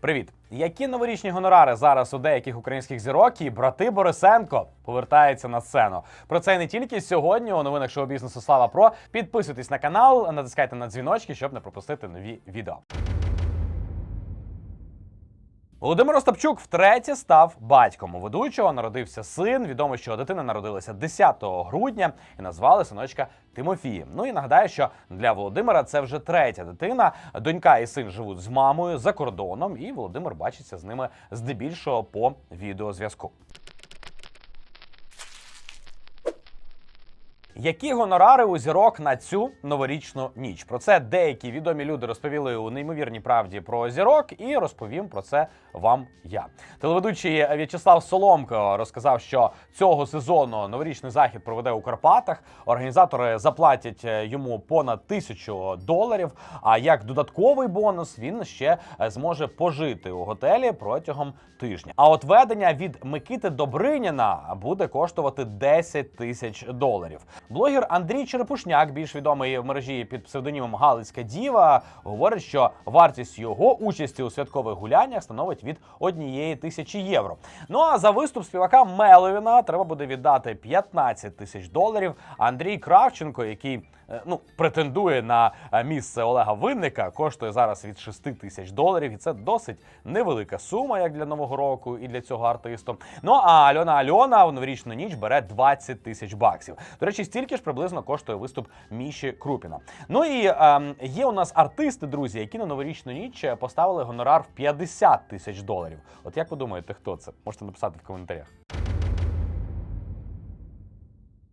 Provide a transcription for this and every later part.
Привіт! Які новорічні гонорари зараз у деяких українських зірок і брати Борисенко повертаються на сцену? Про це не тільки сьогодні у новинах шоу бізнесу Слава Про. Підписуйтесь на канал, натискайте на дзвіночки, щоб не пропустити нові відео. Володимир Остапчук втретє став батьком. У ведучого народився син. Відомо, що дитина народилася 10 грудня і назвали синочка Тимофієм. Ну і нагадаю, що для Володимира це вже третя дитина. Донька і син живуть з мамою за кордоном, і Володимир бачиться з ними здебільшого по відеозв'язку. Які гонорари у зірок на цю новорічну ніч? Про це деякі відомі люди розповіли у неймовірній правді про зірок, і розповім про це вам я. Телеведучий В'ячеслав Соломко розказав, що цього сезону новорічний захід проведе у Карпатах. Організатори заплатять е, йому понад тисячу доларів. А як додатковий бонус він ще е, зможе пожити у готелі протягом тижня. А от ведення від Микити Добриніна буде коштувати 10 тисяч доларів. Блогер Андрій Черепушняк, більш відомий в мережі під псевдонімом Галицька Діва, говорить, що вартість його участі у святкових гуляннях становить від однієї тисячі євро. Ну а за виступ співака Меловіна треба буде віддати 15 тисяч доларів. Андрій Кравченко, який ну претендує на е, місце Олега Винника, коштує зараз від 6 тисяч доларів, і це досить невелика сума, як для нового року і для цього артисту. Ну а Альона Альона в новорічну ніч бере 20 тисяч баксів. До речі, стільки ж приблизно коштує виступ Міші Крупіна. Ну і ем, є у нас артисти, друзі, які на новорічну ніч поставили гонорар в 50 тисяч доларів. От як ви думаєте, хто це? Можете написати в коментарях.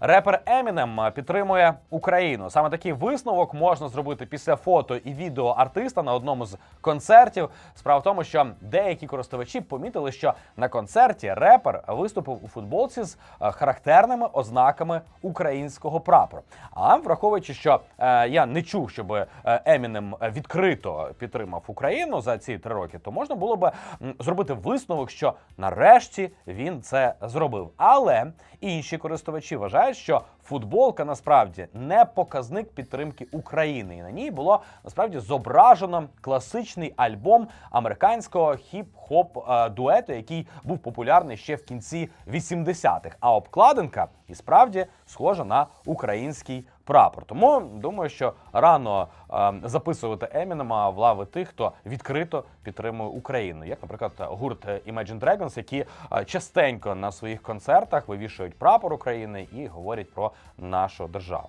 Репер Емінем підтримує Україну. Саме такий висновок можна зробити після фото і відео артиста на одному з концертів. Справа в тому, що деякі користувачі помітили, що на концерті репер виступив у футболці з е, характерними ознаками українського прапору. А враховуючи, що е, я не чув, щоб е, Емінем відкрито підтримав Україну за ці три роки, то можна було би зробити висновок, що нарешті він це зробив. Але інші користувачі вважають, що футболка насправді не показник підтримки України, і на ній було насправді зображено класичний альбом американського хіп-хоп е, дуету, який був популярний ще в кінці 80-х. А обкладинка і справді схожа на український прапор. Тому думаю, що рано е, записувати Емінема в лави тих, хто відкрито підтримує Україну, як, наприклад, гурт Imagine Dragons, які е, частенько на своїх концертах вивішують прапор України і говорять про нашу державу.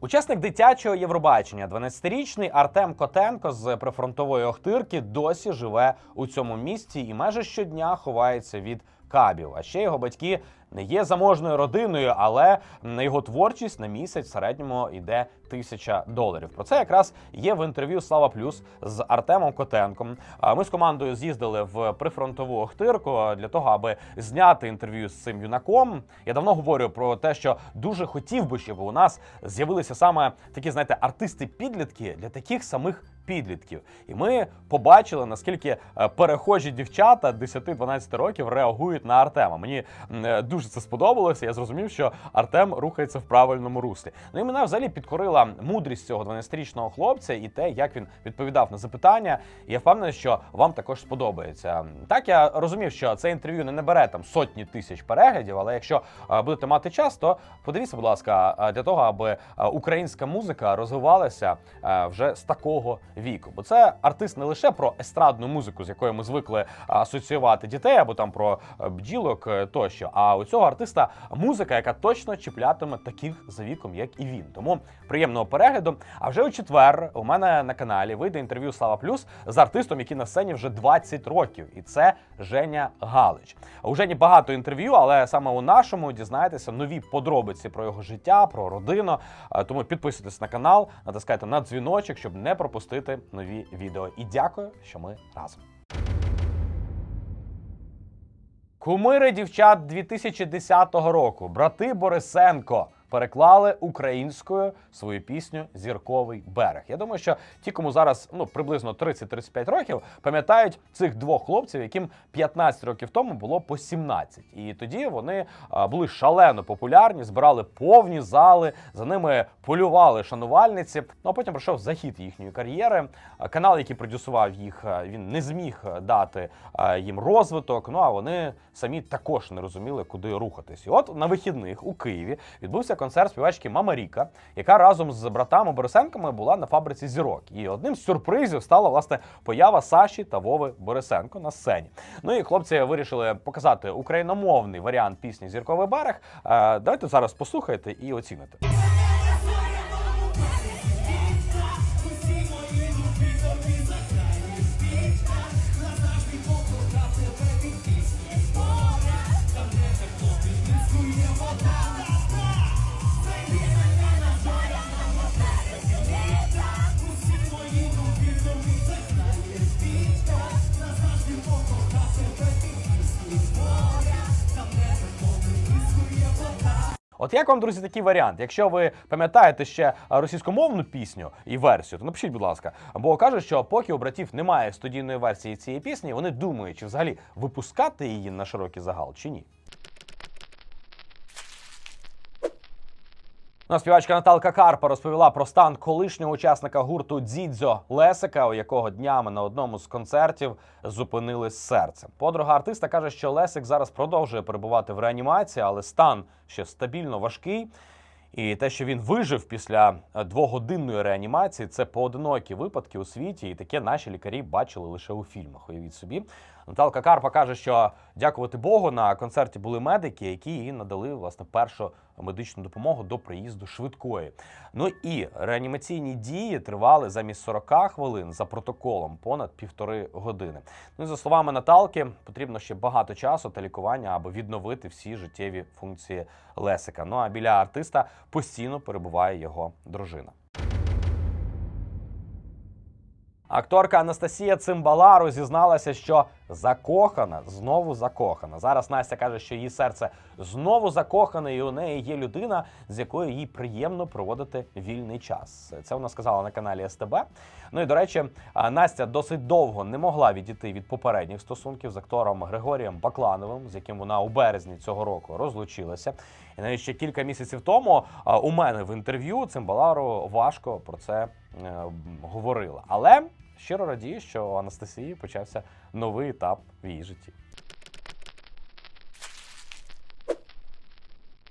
Учасник дитячого Євробачення, 12-річний Артем Котенко з прифронтової Охтирки досі живе у цьому місті і майже щодня ховається від кабів. А ще його батьки не є заможною родиною, але на його творчість на місяць в середньому йде тисяча доларів. Про це якраз є в інтерв'ю Слава Плюс з Артемом Котенком. Ми з командою з'їздили в прифронтову Охтирку для того, аби зняти інтерв'ю з цим юнаком. Я давно говорю про те, що дуже хотів би, щоб у нас з'явилися саме такі, знаєте, артисти-підлітки для таких самих. Підлітків, і ми побачили наскільки е, перехожі дівчата 10-12 років реагують на Артема. Мені е, дуже це сподобалося. Я зрозумів, що Артем рухається в правильному руслі. Ну і мене взагалі підкорила мудрість цього 12-річного хлопця і те, як він відповідав на запитання. І я впевнений, що вам також сподобається. Так я розумів, що це інтерв'ю не набере там сотні тисяч переглядів, але якщо е, будете мати час, то подивіться, будь ласка, для того, аби українська музика розвивалася вже з такого віку. Бо це артист не лише про естрадну музику, з якою ми звикли е, асоціювати дітей, або там про е, бджілок е, тощо. А у цього артиста музика, яка точно чіплятиме таких за віком, як і він. Тому приємного перегляду. А вже у четвер у мене на каналі вийде інтерв'ю Слава Плюс з артистом, який на сцені вже 20 років, і це Женя Галич. У Жені багато інтерв'ю, але саме у нашому дізнаєтеся нові подробиці про його життя, про родину. Тому підписуйтесь на канал, натискайте на дзвіночок, щоб не пропустити нові відео. І дякую, що ми разом. Кумири дівчат 2010 року, брати Борисенко. Переклали українською свою пісню Зірковий берег. Я думаю, що ті, кому зараз ну приблизно 30-35 років, пам'ятають цих двох хлопців, яким 15 років тому було по 17. І тоді вони були шалено популярні, збирали повні зали, за ними полювали шанувальниці. Ну а потім пройшов захід їхньої кар'єри. Канал, який продюсував їх, він не зміг дати їм розвиток. Ну а вони самі також не розуміли, куди рухатись. І от на вихідних у Києві відбувся концерт співачки Мама Ріка, яка разом з братами Борисенками була на фабриці зірок. І одним з сюрпризів стала власне поява Саші та Вови Борисенко на сцені. Ну і хлопці вирішили показати україномовний варіант пісні Зірковий берег. Е, Давайте зараз послухайте і оціните. От як вам, друзі, такий варіант? Якщо ви пам'ятаєте ще російськомовну пісню і версію, то напишіть, будь ласка. Бо кажуть, що поки у братів немає студійної версії цієї пісні, вони думають, чи взагалі випускати її на широкий загал, чи ні. Ну, співачка Наталка Карпа розповіла про стан колишнього учасника гурту Дзідзьо Лесика, у якого днями на одному з концертів зупинили серце. Подруга артиста каже, що Лесик зараз продовжує перебувати в реанімації, але стан ще стабільно важкий. І те, що він вижив після двогодинної реанімації, це поодинокі випадки у світі, і таке наші лікарі бачили лише у фільмах. Уявіть собі. Наталка Карпа каже, що дякувати Богу, на концерті були медики, які їй надали власне першу медичну допомогу до приїзду швидкої. Ну і реанімаційні дії тривали замість 40 хвилин за протоколом понад півтори години. Ну і за словами Наталки, потрібно ще багато часу та лікування, аби відновити всі життєві функції Лесика. Ну а біля артиста постійно перебуває його дружина. Акторка Анастасія Цимбалару зізналася, що закохана, знову закохана. Зараз Настя каже, що її серце знову закохане, і у неї є людина, з якою їй приємно проводити вільний час. Це вона сказала на каналі СТБ. Ну і до речі, Настя досить довго не могла відійти від попередніх стосунків з актором Григорієм Баклановим, з яким вона у березні цього року розлучилася. І навіть ще кілька місяців тому у мене в інтерв'ю Цимбалару важко про це е, говорила. Але щиро радію, що у Анастасії почався новий етап в її житті.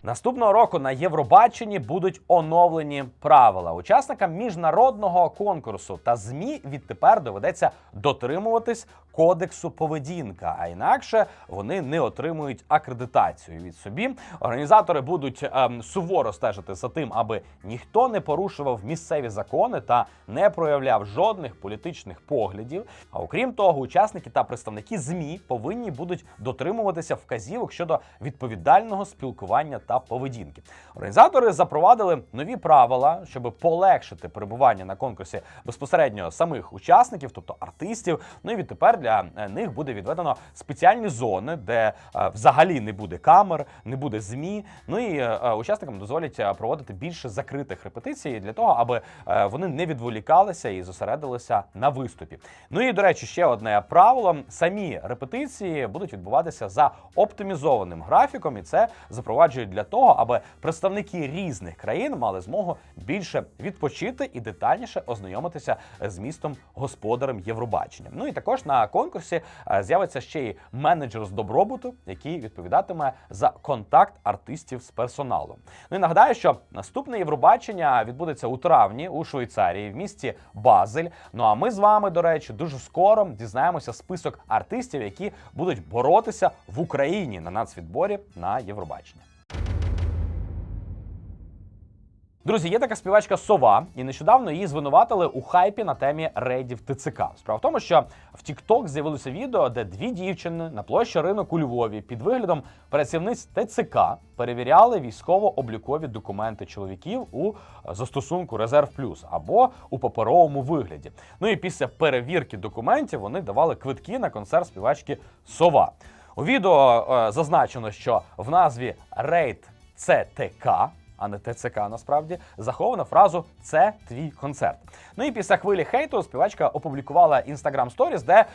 Наступного року на Євробаченні будуть оновлені правила. Учасникам міжнародного конкурсу та змі відтепер доведеться дотримуватись кодексу поведінка, а інакше вони не отримують акредитацію від собі. Організатори будуть ем, суворо стежити за тим, аби ніхто не порушував місцеві закони та не проявляв жодних політичних поглядів. А окрім того, учасники та представники змі повинні будуть дотримуватися вказівок щодо відповідального спілкування та поведінки. Організатори запровадили нові правила, щоб полегшити перебування на конкурсі безпосередньо самих учасників, тобто артистів. Ну і відтепер для е, них буде відведено спеціальні зони, де е, взагалі не буде камер, не буде змі. Ну і е, учасникам дозволять проводити більше закритих репетицій для того, аби вони не відволікалися і зосередилися на виступі. Ну і до речі, ще одне правило: самі репетиції будуть відбуватися за оптимізованим графіком, і це запроваджують для того, аби представники різних країн мали змогу більше відпочити і детальніше ознайомитися з містом господарем Євробачення. Ну і також на конкурсі е, з'явиться ще й менеджер з добробуту, який відповідатиме за контакт артистів з персоналом. Ну і нагадаю, що наступне Євробачення відбудеться у травні у Швейцарії в місті Базель. Ну а ми з вами, до речі, дуже скоро дізнаємося список артистів, які будуть боротися в Україні на нацвідборі на Євробачення. Друзі, є така співачка Сова, і нещодавно її звинуватили у хайпі на темі рейдів ТЦК. Справа в тому, що в TikTok з'явилося відео, де дві дівчини на площі ринок у Львові під виглядом працівниць ТЦК перевіряли військово-облікові документи чоловіків у е, застосунку Резерв Плюс або у паперовому вигляді. Ну і після перевірки документів вони давали квитки на концерт співачки Сова. У відео е, зазначено, що в назві рейд ЦТК а не ТЦК насправді, заховано фразу Це твій концерт. Ну і після хвилі хейту співачка опублікувала інстаграм сторіс, де е,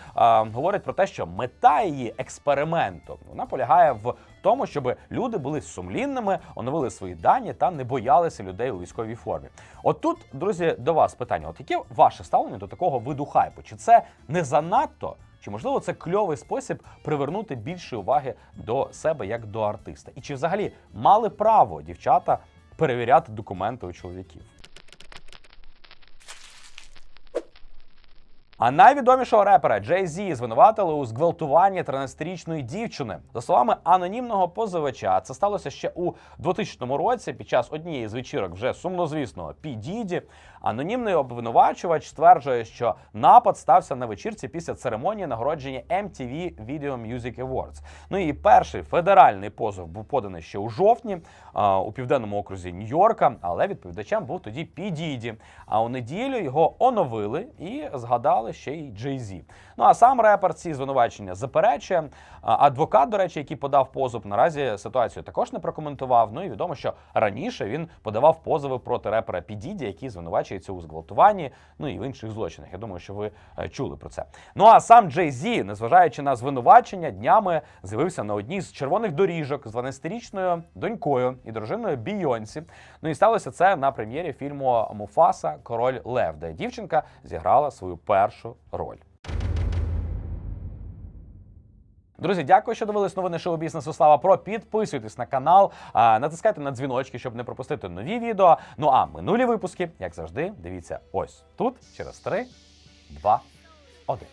говорить про те, що мета її експерименту вона полягає в тому, щоб люди були сумлінними, оновили свої дані та не боялися людей у військовій формі. От тут, друзі, до вас питання: от яке ваше ставлення до такого виду хайпу? Чи це не занадто? Чи можливо це кльовий спосіб привернути більше уваги до себе як до артиста? І чи взагалі мали право дівчата перевіряти документи у чоловіків? А найвідомішого репера Джей Зі звинуватили у зґвалтуванні 13-річної дівчини. За словами анонімного позивача, це сталося ще у 2000 році під час однієї з вечірок вже сумнозвісного Пі Анонімний обвинувачувач стверджує, що напад стався на вечірці після церемонії нагородження MTV Video Music Awards. Ну і перший федеральний позов був поданий ще у жовтні а, у південному окрузі Нью-Йорка, але відповідачем був тоді Пі А у неділю його оновили і згадали ще й Зі. Ну а сам репер ці звинувачення заперечує. Адвокат, до речі, який подав позов, наразі ситуацію також не прокоментував. Ну і відомо, що раніше він подавав позови проти репера Пі Діді, який звинувачується у зґвалтуванні, ну і в інших злочинах. Я думаю, що ви е, чули про це. Ну а сам Зі, незважаючи на звинувачення, днями з'явився на одній з червоних доріжок з 12-річною донькою і дружиною Бійонсі. Ну і сталося це на прем'єрі фільму Муфаса Король Лев, де дівчинка зіграла свою першу роль. Друзі, дякую, що дивились новини шоу бізнесу. Слава Про. Підписуйтесь на канал, натискайте на дзвіночки, щоб не пропустити нові відео. Ну а минулі випуски, як завжди, дивіться ось тут через 3, 2, 1.